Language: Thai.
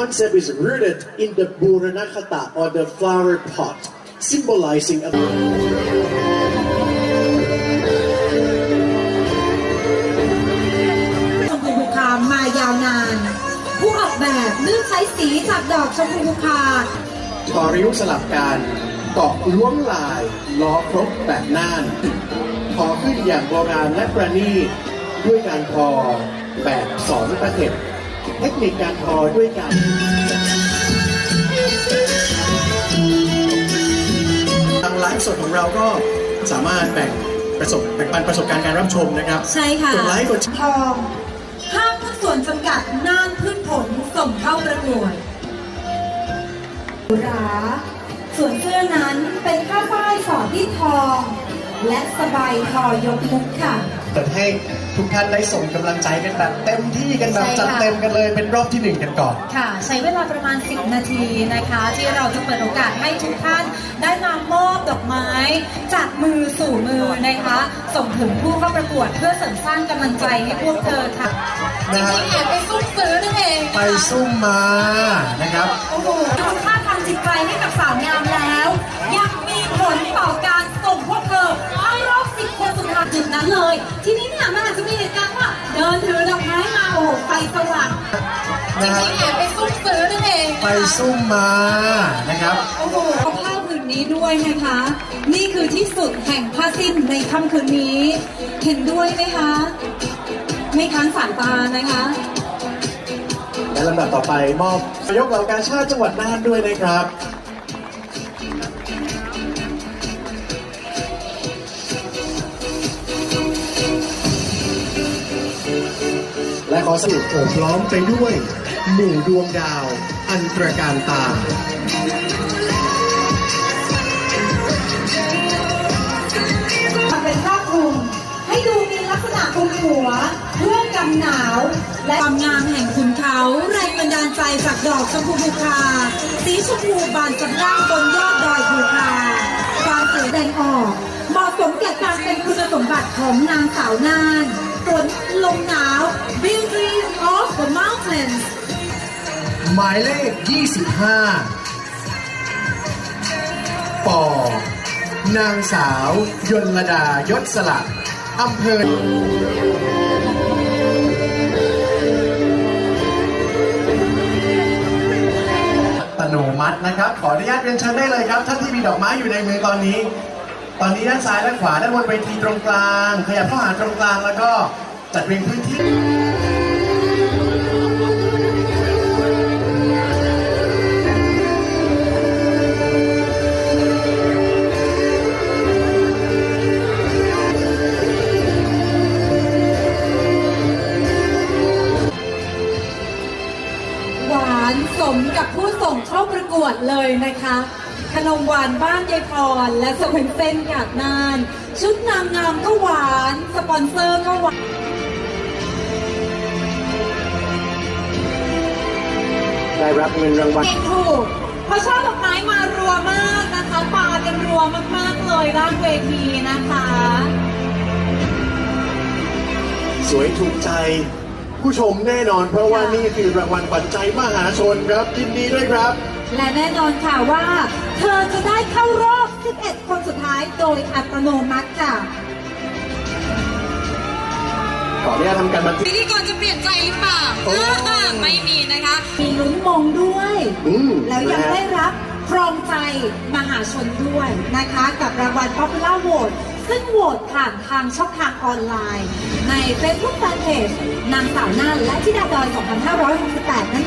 concept is rooted in the Buranakata or the flower pot, symbolizing a ชมพูบุคามายาวนาน ผู้ออกแบบเลือกใช้สีจากดอกชมพูบุคาทอริ้วสลับกันเกาะล้วงลาย ล้อครบแบบน่านทอขึ้นอย่างโบราณและประณีตด้วยการทอแบบสองตะเข็บ เทคนิคการทอด้วยการทางไลฟ์สดของเราก็สามารถแบ่งประสบแบ่งปันประสบการณ์การรับชมนะครับใช่ค่ะกดไลค์กดแชร์ทองห้างหุ้นส่วนจำกัดน่านพืชผลส่งเข้าประกวดหรูหราส่วนเสื้อนั้นเป็นผ้าฝ้ายสอดที่ทอง และสบายทอยกมุกค่ะ เปิดให้ทุกท่านได้ส่งกำลังใจกันแบบเต็มที่กันแบบใช่ค่ะ จัดเต็มกันเลยเป็นรอบที่หนึ่งกันก่อน ค่ะ ใช้เวลาประมาณ 10 นาทีนะคะ ที่เราจะเปิดโอกาสให้ทุกท่านได้มามอบดอกไม้ จากมือสู่มือนะคะ ส่งถึงผู้เข้าประกวดเพื่อเสริมสร้างกำลังใจให้พวกเธอค่ะจนะฮะ ริงๆแอบไปซุ่มซื้อนั่นเองไปนะคะซุ่มมานะครับ โอ้โหคุณค่าทางจิตใจให้กับสาวงามแล้ว ยัง จนะฮะริงๆแอบไปซุ่มซื้อนั่นเองไปซุ่มมานะครับ โอ้โหเอาผ้าผืนนี้ด้วยนะคะ นี่คือที่สุดแห่งผ้าสิ้นในค่ำคืนนี้ เห็นด้วยไหมคะ ไม่ค้านสายตานะคะ และลำดับต่อไปมอบนายกเหล่ากาชาติจังหวัดน่านด้วยนะครับ และขอสรุปโอบล้อมไปด้วย หมู่ดวงดาว อันตรการตาทำเป็นผ้าคลุมให้ดูมีลักษณะคลุมหัวเพื่อกันหนาว และความงามแห่งขุนเขา แรงบันดาลใจจากดอกชมพูบูคา สีชมพูบานสะพรั่งบนยอดดอยบูคาความสวยแดงออกเหมาะสมแก่การเป็นคุณสมบัติของนางสาวน่าน ฝนลมหนาว Beauty of the Mountains หมายเลข 25 ปอ นางสาว ยนลดายศสลักอำเภออัตโนมัตินะครับ ขออนุญาตเรียนเชิญได้เลยครับ ท่านที่มีดอกไม้อยู่ในมือตอนนี้ ตอนนี้ด้านซ้ายและขวาด้านบนเวทีตรงกลาง ขยับเข้าหาตรงกลางแล้วก็จัดเรียงพื้นที่หวานสมกับผู้ส่งเข้าประกวดเลยนะคะ ขนมหวานบ้านยายพร และสวินเส้นกาดนาน ชุดนางงามก็หวาน สปอนเซอร์ก็หวานได้รับเงินรางวัลเก่งถูกเพราะช่อดอกไม้มารัวมากนะคะปากันรัวมากๆเลยด้านเวทีนะคะ สวยถูกใจ ผู้ชมแน่นอนเพราะว่าค่ะนี่คือรางวัลขวัญใจมหาชนครับยินดีด้วยครับ และแน่นอนค่ะว่า เธอจะได้เข้ารอบ 11 คนสุดท้ายโดยอัตโนมัติค่ะขออนุญาตทำการบันทึกพิธีกรจะเปลี่ยนใจหรือเปล่าโอ้อ่าไม่มีนะคะ มีลุ้นมงด้วย อืมแล้วยังนะฮะได้รับครองใจมหาชนด้วยนะคะ กับรางวัล Popular Vote ซึ่งโหวตผ่านทางช่องทางออนไลน์ ใน Facebook Fanpage นางสาวน่านและธิดาดอย 2568นั่น